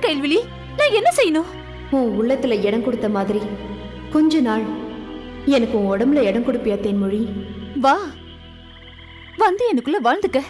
சொல்லு கைல்விழி நான் என்ன செய்யணும்? உன் உள்ளத்துல இடம் கொடுத்த மாதிரி. கொஞ்ச நாள். எனக்கு உன் உடம்புல இடம் கொடுப்பியா தேன்மொழி? வா. வந்து எனக்குள்ள வாழ்ந்துக்க.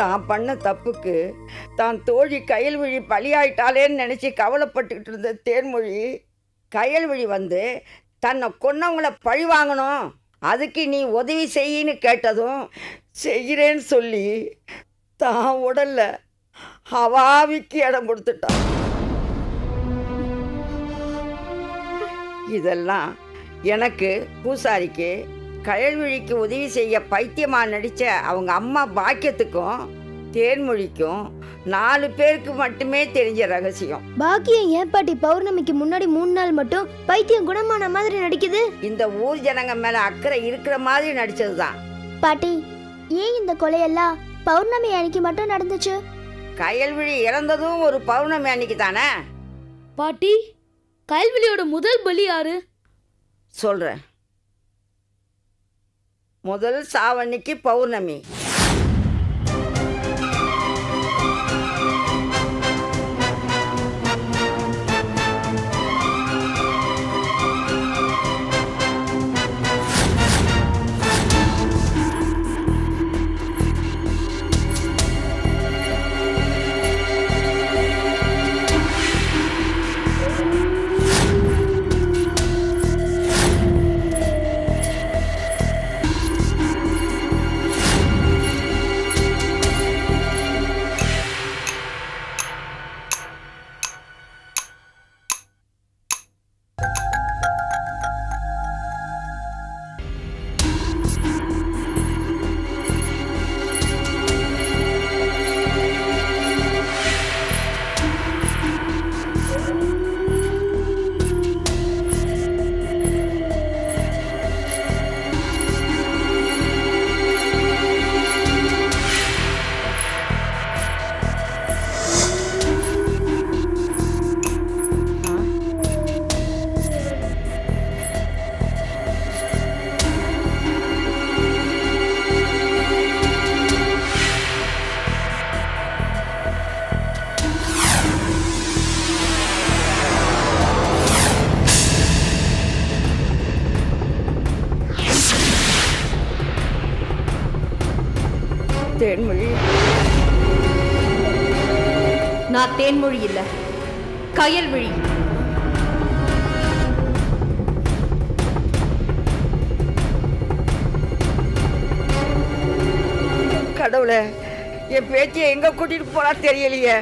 தான் பண்ண தப்புக்கு தான் தோழி கயல்விழி பலியாயிட்டாளேன்னு நினச்சி கவலைப்பட்டுக்கிட்டு இருந்த தேன்மொழி கயல்விழி வந்து தன்னை கொன்னவங்கள பழி வாங்கணும். அதுக்கு நீ உதவி செய்யின்னு கேட்டதும் செய்கிறேன்னு சொல்லி தான் உடல்ல அவாவிக்கு இடம் கொடுத்துட்டான் இதெல்லாம் எனக்கு பூசாரிக்கு கயல்விழிக்கு உதவி செய்ய பைத்தியமாக நடித்த அவங்க அம்மா பாக்கியத்துக்கும் தேன்மொழிக்கும் நாலு பேருக்கு மட்டுமே தெரிஞ்ச ரகசியம். பாக்கியம் ஏன் பாட்டி? பௌர்ணமிக்கு முன்னாடி மூணு நாள் மட்டும் பைத்தியம் குணமான மாதிரி நடிக்குது. இந்த ஊர் ஜனங்க மேல அக்கறை இருக்கிற மாதிரி நடிச்சது தான் பாட்டி ஏன் இந்த கொலையெல்லாம் பௌர்ணமி அன்னைக்கு மட்டும் நடந்துச்சு? கயல்விழி இறந்ததும் ஒரு பௌர்ணமி அன்னைக்கு தானே? பாட்டி கயல்விழியோட முதல் பலி யாரு? சொல்கிறேன் முதல் சாவன்னைக்கு பௌர்ணமி. தேன்மொழி. நான் தேன்மொழி இல்ல. கயல்விழி கடவுளே என் பேத்தியை எங்க கூட்டிட்டு போனா தெரியலையே.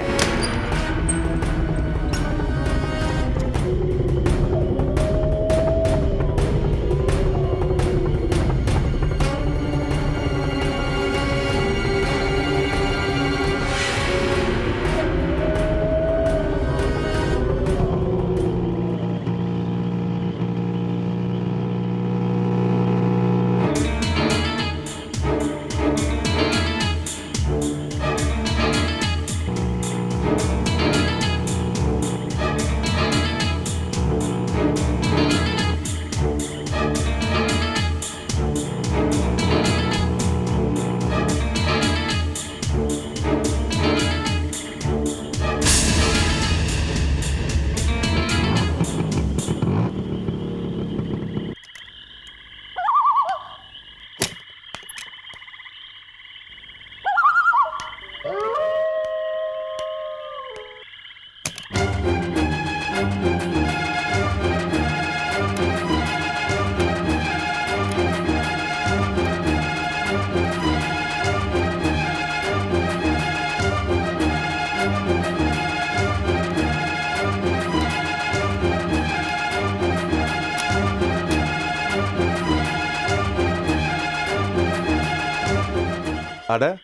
அட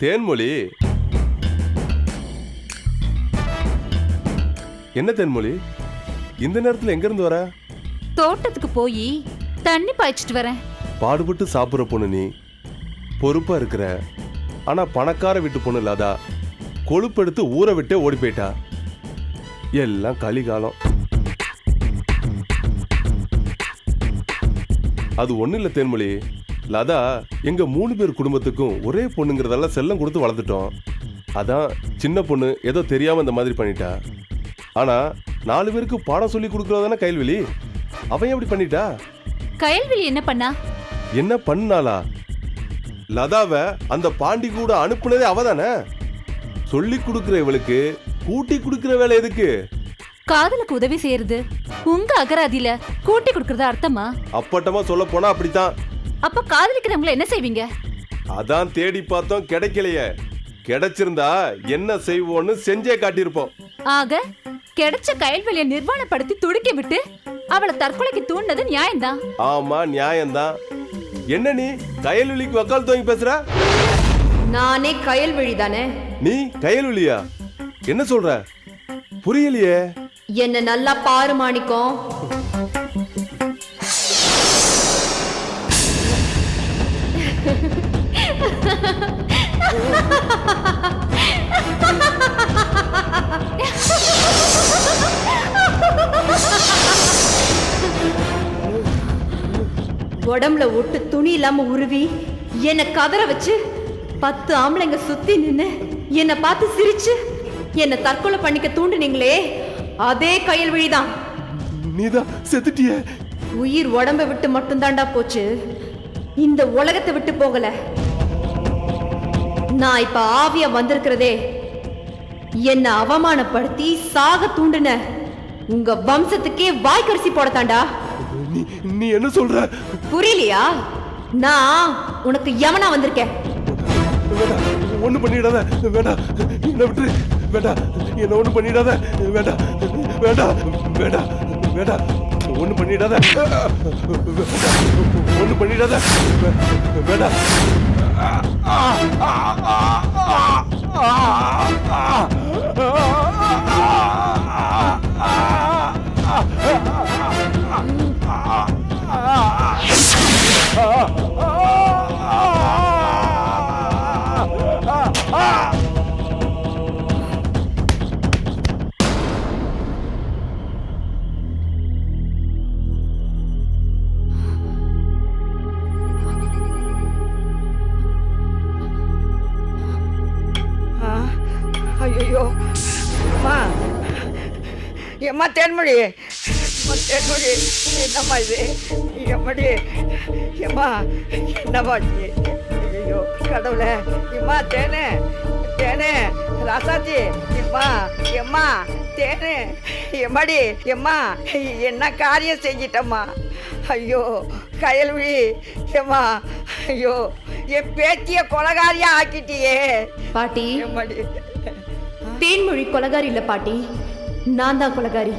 தேன்மொழி. என்ன தென்மொழி? இந்த நேரத்துல எங்க இருந்து வர? தோட்டத்துக்கு போய் தண்ணி பாய்ச்சிட்டு வரேன். பாடுபட்டு சாப்பிட்ற பொண்ணு நீ. பொறுப்பா இருக்கிற. ஆனா பணக்கார வீட்டு பொண்ணு இல்லாதா கொழுப்பெடுத்து ஊரை விட்டே ஓடி போயிட்டா. எல்லாம் கலிகாலம். அது ஒண்ணு இல்ல தேன்மொழி. லதா எங்க மூணு பேர் குடும்பத்துக்கும் ஒரே பொண்ணுங்கிறதெல்லாம் செல்லம் கொடுத்து வளர்த்துட்டோம். அதான் சின்ன பொண்ணு ஏதோ தெரியாம இந்த மாதிரி பண்ணிட்டா. ஆனா நாலு பேருக்கு பாடம் சொல்லி கொடுக்கறதானே கைல்வெளி அவன் எப்படி பண்ணிட்டா? கயல்விழி என்ன பண்ணா? என்ன பண்ணாளா? லதாவை அந்த பாண்டி கூட அனுப்புனதே அவதானே சொல்லி கொடுக்கிற இவளுக்கு கூட்டி கொடுக்கிற வேலை எதுக்கு? காதலுக்கு உதவி செய்யறது உங்க அகராதியில கூட்டி கொடுக்கறது அர்த்தமா? அப்பட்டமா சொல்ல போனா அப்படித்தான். அப்ப காதலிக்கிறவங்கள என்ன செய்வீங்க? அதான் தேடி பார்த்தோம் கிடைக்கலையே. கிடைச்சிருந்தா என்ன செய்வோன்னு செஞ்சே காட்டியிருப்போம். ஆக கிடைச்ச கயல்வெளிய நிர்வாணப்படுத்தி துடிக்க விட்டு அவளை தற்கொலைக்கு தூண்டினது நியாயம்தான். ஆமா நியாயம்தான். என்ன நீ? கயல்வெளிக்கு வக்கால் தூங்கி பேசுற? நானே கயல்விழி தானே? நீ கயல்வெளியா? என்ன சொல்ற? புரியலையே. என்ன நல்லா பாரு மாணிக்கம். உடம்புல ஒட்டு துணி இல்லாம உருவி என்ன கதற வச்சு பத்து ஆம்பளைங்க சுத்தி நின்னு என்னை பார்த்து சிரிச்சு என்ன தற்கொலை பண்ணிக்க தூண்டுனீங்களே அதே கையில் விழிதான். நீதான் செத்துட்டியே. உயிர் உடம்ப விட்டு மட்டும்தான்டா போச்சு. இந்த உலகத்தை விட்டு போகல. நான் இப்ப ஆவியா வந்திருக்கிறதே. என்ன அவமானப்படுத்தி சாக தூண்டுன உங்க வம்சத்துக்கே வாய்க்கரிசி போடத்தாண்டா? நீ என்ன சொல்ற? புரியலையா? நான் உனக்கு யமனா வந்திருக்கேன். ஒண்ணு பண்ணிடாத. வேண்டாம் என்ன விட்டுரு. வேண்டாம் என்ன ஒண்ணு பண்ணிடாத. வேண்டாம் வேண்டாம் வேண்டாம் வேண்டாம் ஒண்ணு பண்ணிடாத. ஒண்ணு பண்ணிடாத. வேண்டாம் தேன்மொழி அம்மா, தேன்மொழி என்னம்மா இது எம்மடி எம்மா என்னம்மா இது ஐயோ கடவுளே எம்மா தேனு தேனு ராசாச்சி எம்மா எம்மா தேனு எம்மாடி எம்மா என்ன காரியம் செஞ்சிட்டம்மா ஐயோ கயல்விழி எம்மா ஐயோ என் பேத்திய கொலகாரியா ஆக்கிட்டியே பாட்டி தேன்மொழி கொலகாரி இல்ல பாட்டி நான் தான் கொலகாரி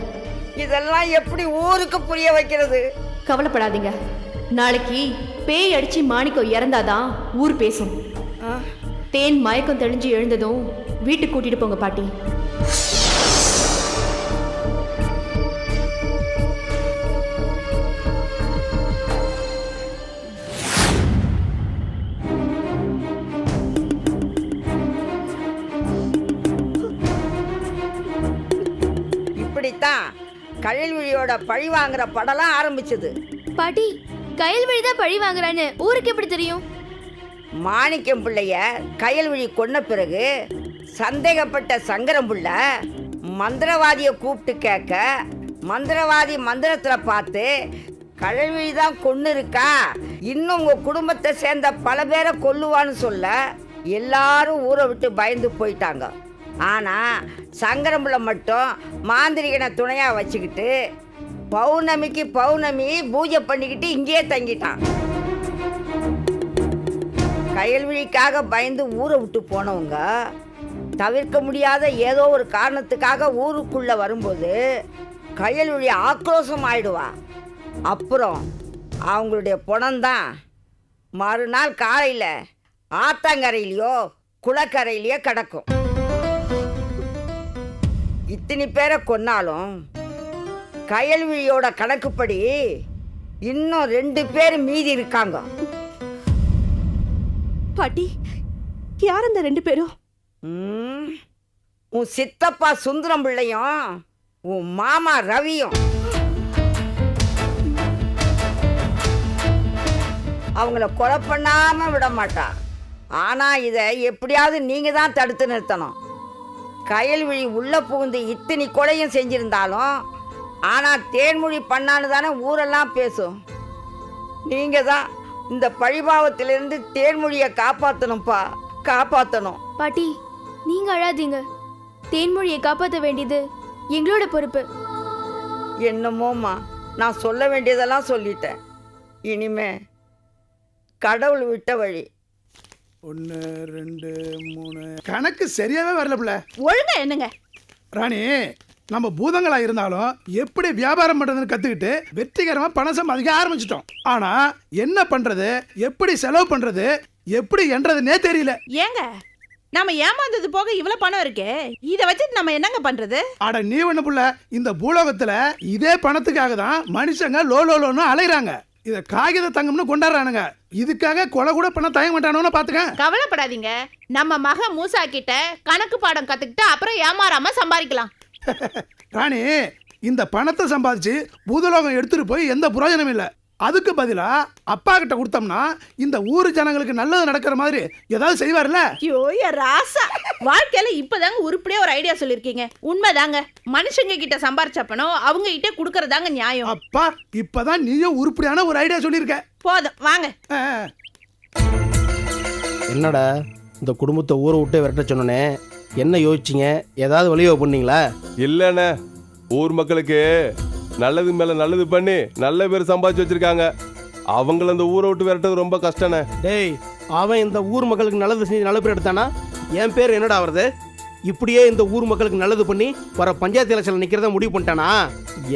இதெல்லாம் எப்படி ஊருக்கு புரிய வைக்கிறது? கவலைப்படாதீங்க. நாளைக்கு பேய் அடிச்சு மாணிக்கம் இறந்தாதான் ஊர் பேசும். தேன் மயக்கம் தெளிஞ்சு எழுந்ததும் வீட்டுக்கு கூட்டிட்டு போங்க பாட்டி. கழில்விழியோட பழி வாங்குற படம்லாம் ஆரம்பிச்சது. பாட்டி கயல்வழி தான் பழி வாங்குறான்னு ஊருக்கு எப்படி தெரியும்? மாணிக்கம் பிள்ளைய கயல்விழி கொன்ன பிறகு சந்தேகப்பட்ட சங்கரம் புள்ள மந்திரவாதியை கூப்பிட்டு கேட்க மந்திரவாதி மந்திரத்தில் பார்த்து கழல்விழி தான் கொன்று இருக்கா? இன்னும் உங்கள் குடும்பத்தை சேர்ந்த பல பேரை கொல்லுவான்னு சொல்ல எல்லாரும் ஊரை விட்டு பயந்து போயிட்டாங்க. ஆனால் சங்கரம்புல மட்டும் மாந்திரிகனை துணையாக வச்சுக்கிட்டு பௌர்ணமிக்கு பௌர்ணமி பூஜை பண்ணிக்கிட்டு இங்கேயே தங்கிட்டான். கயல்விழிக்காக பயந்து ஊரை விட்டு போனவங்க தவிர்க்க முடியாத ஏதோ ஒரு காரணத்துக்காக ஊருக்குள்ள வரும்போது கயல்விழி ஆக்ரோஷம் ஆயிடுவா அப்புறம் அவங்களுடைய புணம்தான் மறுநாள் காலையில் ஆத்தங்கரையிலையோ குளக்கரையிலையோ கிடக்கும். இத்தனை பேரை கொன்னாலும் கயல்விழியோட கணக்குப்படி இன்னும் ரெண்டு பேர் மீதி இருக்காங்க. பாட்டி யார் அந்த ரெண்டு பேரும்? உன் சித்தப்பா சுந்தரம் பிள்ளையும் உன் மாமா ரவியும். அவங்கள கொலை பண்ணாம விட மாட்டா. ஆனா இதை எப்படியாவது நீங்க தான் தடுத்து நிறுத்தணும். கயல்விழி உள்ள புகுந்து இத்தனை கொலையும் செஞ்சிருந்தாலும் ஆனா தேன்மொழி பண்ணான்னு தானே ஊரெல்லாம் பேசும். நீங்க தான் இந்த பழிபாவத்திலிருந்து தேன்மொழியை காப்பாற்றணும்ப்பா காப்பாற்றணும் பாட்டி நீங்க அழாதீங்க. தேன்மொழியை காப்பாற்ற வேண்டியது எங்களோட பொறுப்பு. என்னமோம்மா நான் சொல்ல வேண்டியதெல்லாம் சொல்லிட்டேன். இனிமே கடவுள் விட்ட வழி. ஒன்று ரெண்டு மூணு. கணக்கு சரியாவே வரல பிள்ளை. ஒழுங்கா என்னங்க ராணி நம்ம பூதங்களா இருந்தாலும் எப்படி வியாபாரம் பண்றதுன்னு கத்துக்கிட்டு வெற்றிகரமா பணம் சம்பாதிக்க ஆரம்பிச்சிட்டோம். ஆனா என்ன பண்றது? எப்படி செலவு பண்றது? எப்படி என்றதுனே தெரியல. ஏங்க நம்ம ஏமாந்தது போக இவ்வளவு பணம் இருக்கே. இத வச்சுட்டு நம்ம என்னங்க பண்றது? அட நீ ஒண்ணு புள்ள. இந்த பூலோகத்துல இதே பணத்துக்காக தான் மனுஷங்க லோ லோ லோன்னு அலைகிறாங்க இத காகித தங்கம்னு கொண்டாடுறானுங்க. இதுக்காக கொலை கூட பண்ண தயங்க மாட்டானுன்னு பாத்துக்க. கவலைப்படாதீங்க. நம்ம மக மூசா கிட்ட கணக்கு பாடம் கத்துக்கிட்டு அப்புறம் ஏமாறாம சம்பாதிக்கலாம். ராணி இந்த பணத்தை சம்பாதிச்சு பூதலோகம் எடுத்துட்டு போய் எந்த பிரயோஜனம் இல்லை. அதுக்கு பதிலா அப்பா கிட்ட கொடுத்தோம்னா இந்த ஊர் ஜனங்களுக்கு நல்லது நடக்கிற மாதிரி ஏதாவது செய்வார்ல ஐயோ ராசா. வாழ்க்கையில இப்பதாங்க உருப்படியா ஒரு ஐடியா சொல்லிருக்கீங்க. உண்மைதாங்க. மனுஷங்க கிட்ட சம்பாரிச்ச பணம் அவங்க கிட்ட குடுக்கறதாங்க நியாயம். அப்பா இப்பதான் நீயும் உருப்படியான ஒரு ஐடியா சொல்லியிருக்க போதும் வாங்க. என்னடா இந்த குடும்பத்தை ஊரை விட்டு விரட்ட சொன்னனே? என்ன யோசிச்சிங்க? ஏதாவது வழியோ பண்ணீங்களா? இல்லைண்ணே. ஊர் மக்களுக்கு நல்லது மேல நல்லது பண்ணி நல்ல பேர் சம்பாதிச்சு வச்சிருக்காங்க. அவங்கள அந்த ஊரை விட்டு விரட்டது ரொம்ப கஷ்டண்ணே. டேய் அவன் இந்த ஊர் மக்களுக்கு நல்லது செஞ்சு நல்ல பேர் எடுத்தானா? என் பேர் என்னடா வருது? இப்படியே இந்த ஊர் மக்களுக்கு நல்லது பண்ணி வர பஞ்சாயத்து எலெக்ஷனில் நிற்கிறத முடிவு பண்ணிட்டானா?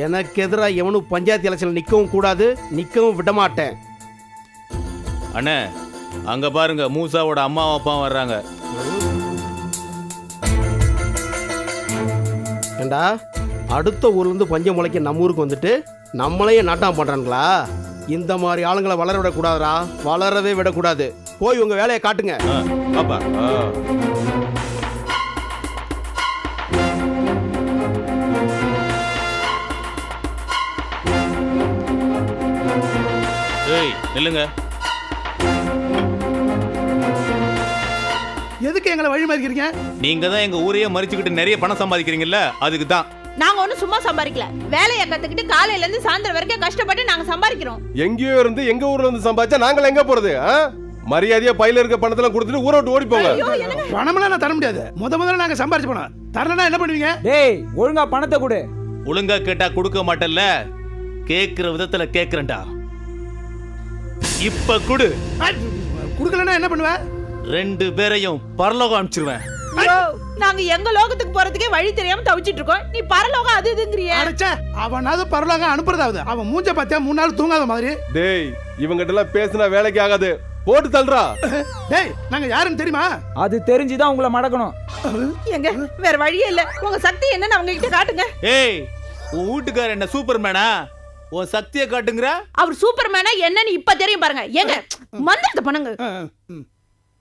எனக்கு எதிராக எவனும் பஞ்சாயத்து எலெக்ஷனில் நிற்கவும் கூடாது நிற்கவும் விட மாட்டேன் அண்ணே அங்க பாருங்க மூசாவோட அம்மா அப்பாவும் வர்றாங்க. ஏண்டா? அடுத்த ஊர்லேருந்து பஞ்சம் முளைக்க நம்ம ஊருக்கு வந்துட்டு நம்மளையே நாட்டம் பண்ணுறாங்களா இந்த மாதிரி ஆளுங்களை வளர விடக்கூடாதா வளரவே விடக்கூடாது. போய் உங்கள் வேலையை காட்டுங்க. பாப்பா. ஏய் நில்லுங்க. எதுக்கு எங்களை வழி மறிக்கிறீங்க நீங்க தான் எங்க ஊரையே மறிச்சுக்கிட்டு நிறைய பணம் சம்பாதிக்கிறீங்கல்ல அதுக்கு தான் நாங்க ஒண்ணும் சும்மா சம்பாதிக்கல. வேலையை கத்துக்கிட்டு காலையில இருந்து சாயந்தரம் வரைக்கும் கஷ்டப்பட்டு நாங்க சம்பாதிக்கிறோம். எங்கேயோ இருந்து எங்க ஊர்ல இருந்து சம்பாதிச்சா நாங்கள் எங்க போறது ஆ? மரியாதையா பையில இருக்க பணத்தெல்லாம் கொடுத்துட்டு ஊரை விட்டு ஓடி போங்க. பணமெல்லாம் நான் தர முடியாது. முத முதல்ல நாங்க சம்பாரிச்சு பணம் தரலன்னா என்ன பண்ணுவீங்க? டேய் ஒழுங்கா பணத்தை கொடு. ஒழுங்கா கேட்டா கொடுக்க மாட்டல்ல? கேக்குற விதத்துல கேக்குறேன்டா. இப்ப குடு. குடுக்கலன்னா என்ன பண்ணுவ? ரெண்டு பேரையும் பரலோகம் அனுப்பிச்சிருவேன். நாங்க எங்க லோகத்துக்கு போறதுக்கே வழி தெரியாம தவிச்சிட்டு இருக்கோம். நீ பரலோகம் அது இதுங்கிறிய. அடைச்சா அவனாவது பரவாயில்ல அனுப்புறதாவது. அவன் மூஞ்ச பார்த்தியா மூணு நாள் தூங்காத மாதிரி? டேய் இவங்கிட்ட எல்லாம் பேசினா வேலைக்கு ஆகாது. போட்டு தள்ளுறா. டேய் நாங்க யாருன்னு தெரியுமா? அது தெரிஞ்சுதான் உங்களை மடக்கணும். எங்க வேற வழியே இல்ல. உங்க சக்தி என்னன்னு அவங்க கிட்ட காட்டுங்க. ஏய் உன் வீட்டுக்காரர் என்ன சூப்பர்மேனா? உன் சக்தியை காட்டுங்கிற. அவர் சூப்பர்மேனா என்னன்னு இப்ப தெரியும் பாருங்க. ஏங்க மந்திரத்தை பண்ணுங்க.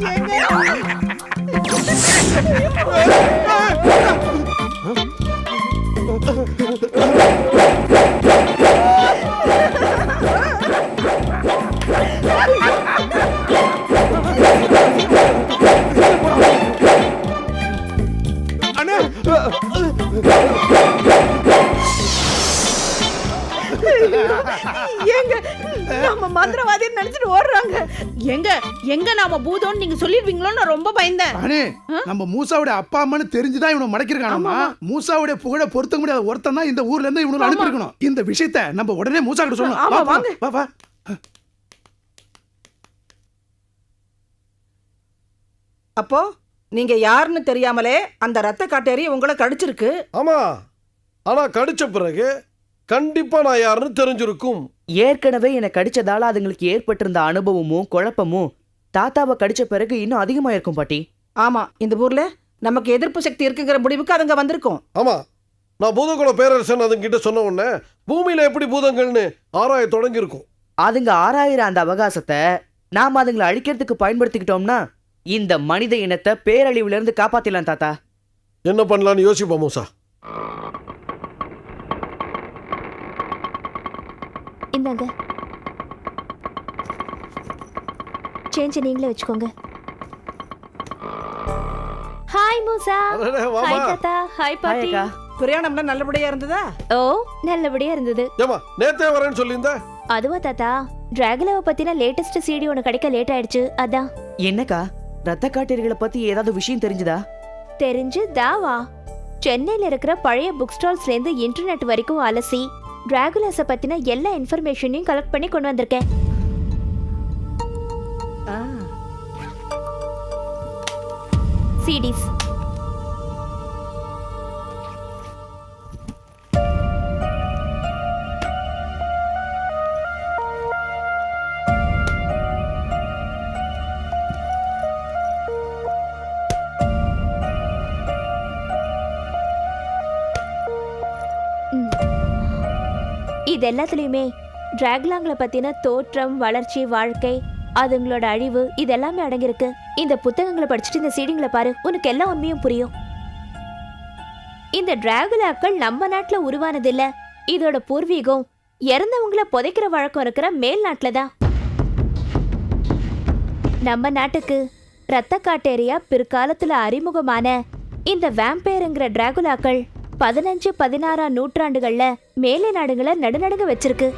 ஏங்க நம்ம எங்க நாம பூதம்னு நீங்க சொல்லிடுவீங்களோன்னு நான் ரொம்ப பயந்தேன். அண்ணே நம்ம மூசாவுடைய அப்பா அம்மான்னு தெரிஞ்சுதான் இவனை மடக்கிருக்கானம்மா மூசாவுடைய புகழ பொருத்த முடியாத ஒருத்தன் தான் இந்த ஊர்ல இருந்து இவனுக்கு அனுப்பியிருக்கணும். இந்த விஷயத்த நம்ம உடனே மூசா கிட்ட சொல்லணும். ஆமா, வா, வா, வாங்க. வா வா. அப்போ நீங்க யாருன்னு தெரியாமலே அந்த ரத்த காட்டேரி உங்களை கடிச்சிருக்கு? ஆமா. ஆனா கடிச்ச பிறகு கண்டிப்பா நான் யாருன்னு தெரிஞ்சிருக்கும். ஏற்கனவே என்னை கடிச்சதால அதுங்களுக்கு ஏற்பட்டிருந்த அனுபவமும் குழப்பமும் தாத்தாவை கடிச்ச பிறகு இன்னும் அதிகமா இருக்கும் பாட்டி. ஆமா இந்த ஊர்ல நமக்கு எதிர்ப்பு சக்தி இருக்குங்கிற முடிவுக்கு அதுங்க வந்திருக்கும். ஆமா நான் பூதகுல பேரரசன் அதுங்கிட்ட சொன்ன உடனே பூமியில எப்படி பூதங்கள்னு ஆராய தொடங்கியிருக்கும். அதுங்க ஆறாயிரம் அந்த அவகாசத்தை நாம அதுங்களை அழிக்கிறதுக்கு பயன்படுத்திக்கிட்டோம்னா இந்த மனித இனத்தை பேரழிவுல இருந்து காப்பாத்திடலாம் தாத்தா. என்ன பண்ணலாம்னு யோசிப்போம் மூசா. இந்தாங்க. சேஞ்ச நீங்களே வச்சுக்கோங்க. ஹாய் மூசா. ஹாய் தாத்தா. ஹாய் பாட்டி. பிரயாணம்லாம் நல்லபடியா இருந்ததா? ஓ நல்லபடியா இருந்தது. ஏமா நேத்தே வரேன்னு சொல்லியிருந்த? அதுவா தாத்தா. டிராகுலாவை பத்தின லேட்டஸ்ட் சிடி ஒன்று கிடைக்க லேட் ஆயிடுச்சு. அதான். என்னக்கா? ரத்த காட்டீர்களை பத்தி ஏதாவது விஷயம் தெரிஞ்சுதா? தெரிஞ்சு தாவா சென்னையில இருக்கிற பழைய புக் ஸ்டால்ஸ்ல இருந்து இன்டர்நெட் வரைக்கும் அலசி டிராகுலாஸ பத்தின எல்லா இன்ஃபர்மேஷனையும் கலெக்ட் பண்ணி கொண்டு வந்திருக்கேன். சிடிஸ் இது எல்லாத்துலேயுமே டிராகுலாங்களை பற்றின தோற்றம் வளர்ச்சி வாழ்க்கை அதுங்களோட அழிவு இது எல்லாமே அடங்கியிருக்கு. இந்த புத்தகங்களை படிச்சுட்டு இந்த சீடிங்களை பாரு உனக்கு எல்லா உண்மையும் புரியும். இந்த டிராகுலாக்கள் நம்ம நாட்டில் உருவானதில்ல. இதோட பூர்வீகம் இறந்தவங்கள புதைக்கிற வழக்கம் இருக்கிற மேல் நாட்டில் தான். நம்ம நாட்டுக்கு ரத்த காட்டேரியா பிற்காலத்தில் அறிமுகமான இந்த வேம்பேருங்கிற டிராகுலாக்கள் பதினஞ்சு பதினாறாம் நூற்றாண்டுகள்ல மேலை நாடுகளை நடுநடுங்க வச்சிருக்கு.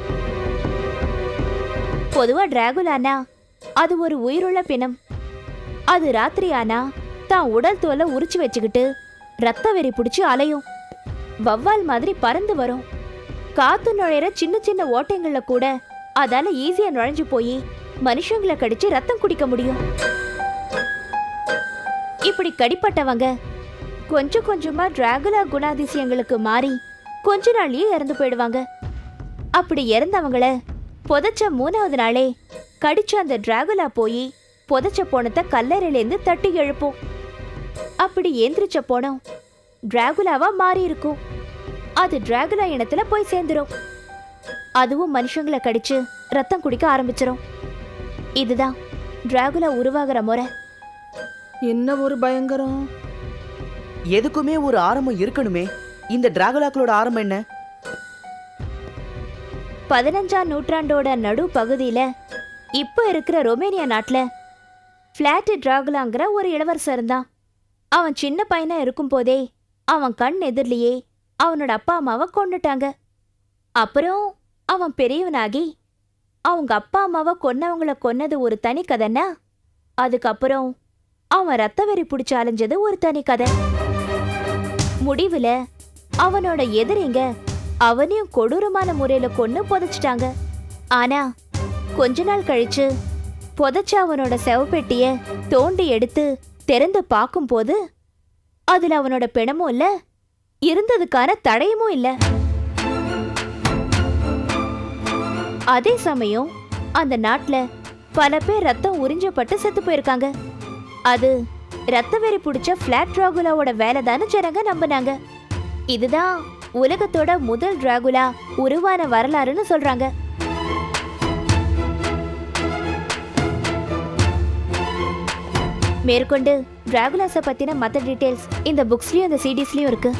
பொதுவாக டிராகுலானா அது ஒரு உயிருள்ள பிணம். அது ராத்திரி ஆனா தான் உடல் தோலை உரிச்சு வச்சுக்கிட்டு ரத்த வெறி பிடிச்சி அலையும். வவ்வால் மாதிரி பறந்து வரும். காத்து நுழையிற சின்ன சின்ன ஓட்டைங்கள்ல கூட அதால ஈஸியா நுழைஞ்சு போய் மனுஷங்களை கடிச்சு ரத்தம் குடிக்க முடியும். இப்படி கடிப்பட்டவங்க கொஞ்சம் கொஞ்சமா டிராகுலா குணாதிசயங்களுக்கு மாறி கொஞ்ச நாள்லயே இறந்து போயிடுவாங்க. அப்படி இறந்தவங்கள புதைச்ச மூணாவது நாளே கடிச்ச அந்த டிராகுலா போய் புதைச்ச போனத்தை கல்லறையிலேருந்து தட்டி எழுப்போம். அப்படி எந்திரிச்ச போனோம் டிராகுலாவா மாறி இருக்கும். அது டிராகுலா இனத்துல போய் சேர்ந்துரும். அதுவும் மனுஷங்களை கடிச்சு ரத்தம் குடிக்க ஆரம்பிச்சிடும் இதுதான் டிராகுலா உருவாகிற முறை. என்ன ஒரு பயங்கரம்? எதுக்குமே ஒரு ஆரம்பம் இருக்கணுமே. இந்த டிராகுலாக்களோட ஆரம்பம் என்ன? பதினஞ்சாம் நூற்றாண்டோட நடு பகுதியில் இப்போ இருக்கிற ரொமேனியா நாட்டுல ஃப்ளாட்டு டிராகுலாங்கிற ஒரு இளவரசர் இருந்தான். அவன் சின்ன பையனா இருக்கும் போதே அவன் கண் எதிரிலேயே அவனோட அப்பா அம்மாவை கொண்டுட்டாங்க அப்புறம் அவன் பெரியவனாகி அவங்க அப்பா அம்மாவை கொன்னவங்கள கொன்னது ஒரு தனி கதைன்னா அதுக்கப்புறம் அவன் ரத்த வெறி பிடிச்சு அலைஞ்சது ஒரு தனி கதை. முடிவுல அவனோட எதிரிங்க அவனையும் கொடூரமான முறையில கொன்னு புதைச்சிட்டாங்க. ஆனா கொஞ்ச நாள் கழிச்சு புதைச்ச அவனோட செவப்பெட்டிய தோண்டி எடுத்து திறந்து பார்க்கும்போது அதுல அவனோட பிணமும் இல்ல இருந்ததுக்கான தடயமும் இல்ல. அதே சமயம் அந்த நாட்டுல பல பேர் ரத்தம் உறிஞ்சப்பட்டு செத்து போயிருக்காங்க. அது ரத்த வெறி பிடிச்ச பிளாட் ராகுலாவோட வேலை தானே ஜனங்க நம்பினாங்க. இதுதான் உலகத்தோட முதல் டிராகுலா உருவான வரலாறுன்னு சொல்றாங்க. மேற்கொண்டு டிராகுலாஸை பத்தின மற்ற டீடைல்ஸ் இந்த புக்ஸ்லயும் இந்த சிடிஸ்லயும் இருக்கு.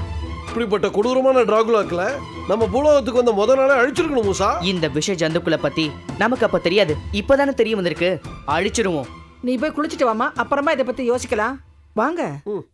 இப்படிப்பட்ட கொடூரமான டிராகுலாக்களை நம்ம பூலோகத்துக்கு வந்த முத நாளே அழிச்சிருக்கணும் மூசா. இந்த விஷ ஜந்துக்குள்ள பத்தி நமக்கு அப்ப தெரியாது. இப்பதானே தெரிய வந்திருக்கு. அழிச்சிருவோம். நீ போய் குளிச்சிட்டு வாமா அப்புறமா இதை பத்தி யோசிக்கலாம். வாங்க. ம்.